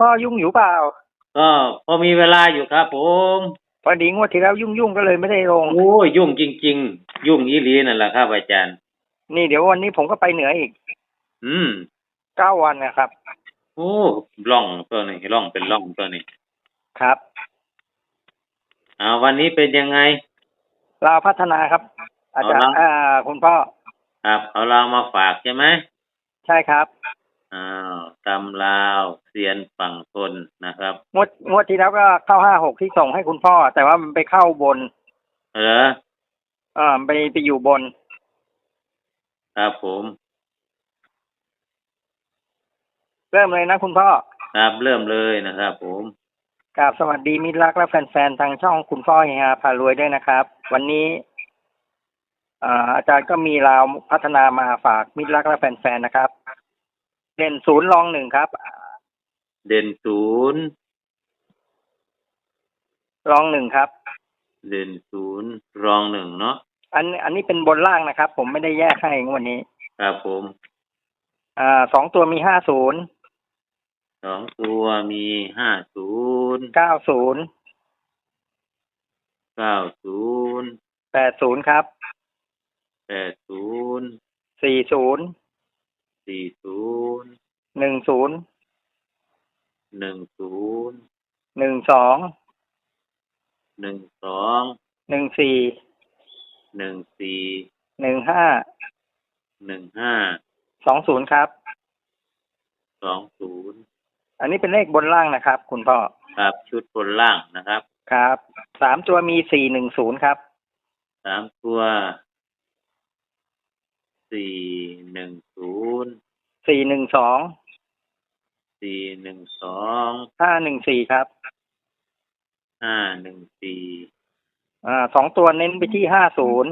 พ่อยุ่งอยู่เปล่า ก็พอมีเวลาอยู่ครับผมพอดีงวดที่แล้วยุ่งยุ่งๆก็เลยไม่ได้ลง โอ้ยยุ่งจริง ๆ ยุ่งอีหลีนั่นแหละครับอาจารย์ นี่เดี๋ยววันนี้ผมก็ไปเหนืออีก อืมเก้าวันนะครับ โอ้ล่องตัวนี้ล่องเป็นล่องตัวนี้ครับอ่าวันนี้เป็นยังไงลาวพัฒนาครับ อาจารย์เอาละอ่าคุณพ่อครับเอาเรามาฝากใช่ไหมใช่ครับ อ้าวตำลาวเซียนฝั่งทนนะครับ งวดงวดที่แล้วก็เข้าห้าหกที่ส่งให้คุณพ่อ แต่ว่ามันไปเข้าบน เหรออ่าไปไปอยู่บน ครับผมเริ่มเลยนะคุณพ่อ ครับเริ่มเลยนะครับผมกราบสวัสดีมิตรรักและแฟนๆทางช่องคุณพ่อเฮียพารวยด้วยนะครับ วันนี้อ่าอาจารย์ก็มีราวพัฒนามาฝากมิตรรักและแฟนๆนะครับ เด่นศูนย์รองหนึ่งครับ เด่นศูนย์รองหนึ่งครับ เด่นศูนย์รองหนึ่งเนาะอันอันนี้เป็นบนล่างนะครับ ผมไม่ได้แยกให้วันนี้ครับผมอ่าสองตัวมีห้าศูนย์สองตัวมีห้าศูนย์เก้าศูนย์เก้าศูนย์แปดศูนย์ครับแปดศูนย์สี่ศูนย์สี่ศูนย์ หนึ่งศูนย์หนึ่งศูนย์หนึ่งสองหนึ่งสองหนึ่งสี่หนึ่งสี่หนึ่งห้าหนึ่งห้าสองศูนย์ครับสองศูนย์อันนี้เป็นเลขบนล่างนะครับ คุณพ่อครับชุดบนล่างนะครับ ครับสามตัวมีสี่หนึ่งศูนย์ครับสามตัวสี่หนึ่งศูนย์สี่หนึ่งสอง สี่หนึ่งสองห้าหนึ่งสี่ครับห้าหนึ่งสี่อ่าสองตัวเน้นไปที่ห้าศูนย์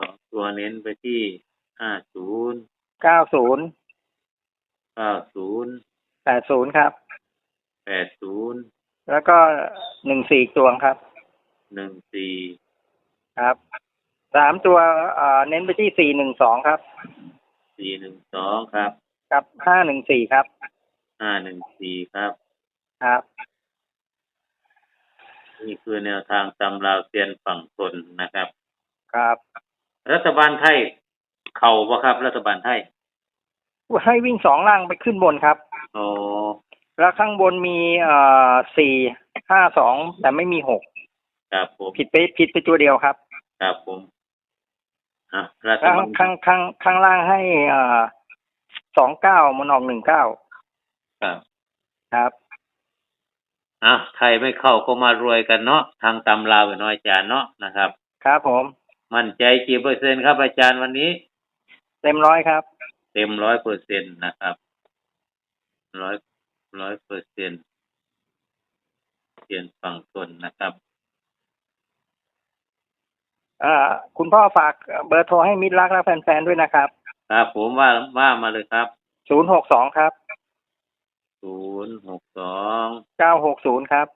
สองตัวเน้นไปที่ห้าศูนย์เก้าศูนย์เก้าศูนย์แปดศูนย์ครับแปดศูนย์แล้วก็หนึ่งสี่ตัวครับหนึ่งสี่ครับสามตัวอ่าเน้นไปที่สี่หนึ่งสองครับสี่หนึ่งสองครับ กับห้าหนึ่งสี่ครับ ห้าหนึ่งสี่ครับ ครับ นี่คือแนวทางตำราวเซียนฝั่งทนนะครับ ครับ รัฐบาลไทย เข่าปะครับ รัฐบาลไทย ให้วิ่งสองล่างไปขึ้นบนครับ โอ้แล้วข้างบนมีเอ่อสี่ห้าสองแต่ไม่มีหกครับผมผิดไปผิดไปตัวเดียวครับ ครับผมอะรัฐข้างบาลข้างข้างข้างล่างให้เอ่อสองเก้ามันออกหนึ่งเก้า ครับครับอะใครไม่เข้าก็มารวยกันเนาะทางตำราวน้อยอาจารย์เนาะนะครับ ครับผม มั่นใจกี่เปอร์เซ็นต์ครับอาจารย์วันนี้ เต็มร้อยครับ เต็มร้อยเปอร์เซ็นต์นะครับร้อยร้อยเปอร์เซ็นต์เปลี่ยนฝั่งทนนะครับอ่าคุณพ่อฝากเบอร์โทรให้มิตรรักและแฟนๆด้วยนะครับ ครับ ผมว่าว่ามาเลยครับศูนย์หกสองครับ ศูนย์หกสองเก้าหกศูนย์ครับ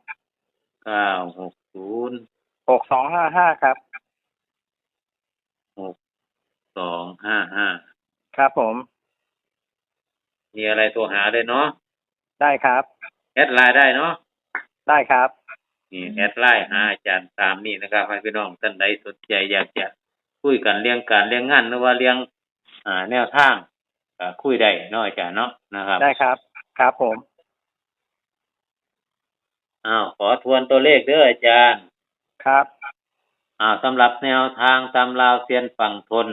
เก้าหกศูนย์หกสองห้าห้าครับหกสองห้าห้าครับผม มีอะไรตัวหาได้เนาะได้ครับแอดไลน์ได้เนาะได้ครับนี่แอดไลน์หาอาจารย์ตามนี่นะครับให้พี่น้องท่านใดสนใจอยากจะคุยกันเรื่องการเรื่องงานหรือว่าเรื่องอ่าแนวทางอ่าคุยได้เนาะอาจารย์เนาะนะครับ ได้ครับ ครับผม อ้าวขอทวนตัวเลขเด้ออาจารย์ ครับอ่าสำหรับแนวทางตำราวเซียนฝั่งทน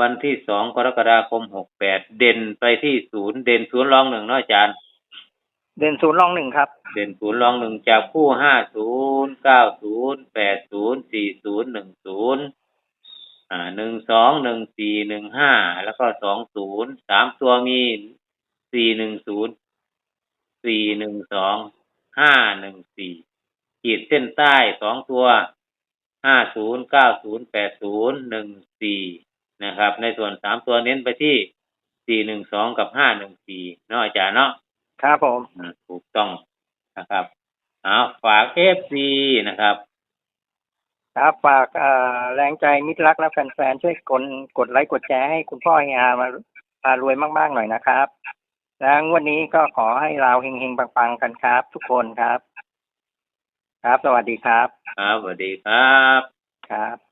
วันที่สองกรกฎาคมหกแปดเด่นไปที่ศูนย์เด่นศูนย์รองหนึ่งเนาะอาจารย์ เด่นศูนย์รองหนึ่งครับ เด่นศูนย์รองหนึ่งจากคู่ห้าศูนย์เก้าศูนย์แปดศูนย์สี่ศูนย์หนึ่งศูนย์อ่าหนึ่งสองหนึ่งสี่หนึ่งห้าแล้วก็สองศูนย์สามตัวมี สี่หนึ่งศูนย์สี่หนึ่งสองห้าหนึ่งสี่ขีดเส้นใต้สองตัวห้าศูนย์เก้าศูนย์แปดศูนย์หนึ่งสี่นะครับ ในส่วนสามตัวเน้นไปที่สี่หนึ่งสองกับห้าหนึ่งสี่เนาะอาจารย์เนาะครับผมอ่าถูกต้องนะครับเอาฝากเอฟซีนะครับครับฝากเอ่อแรงใจมิตรรักและแฟนๆช่วยกดกดไลค์กดแชร์ให้คุณพ่อเฮียมาพารวยมากๆหน่อยนะครับ แล้วงวันนี้ก็ขอให้เราเฮงๆปังๆกันครับ ทุกคนครับ ครับ สวัสดีครับ ครับสวัสดีครับ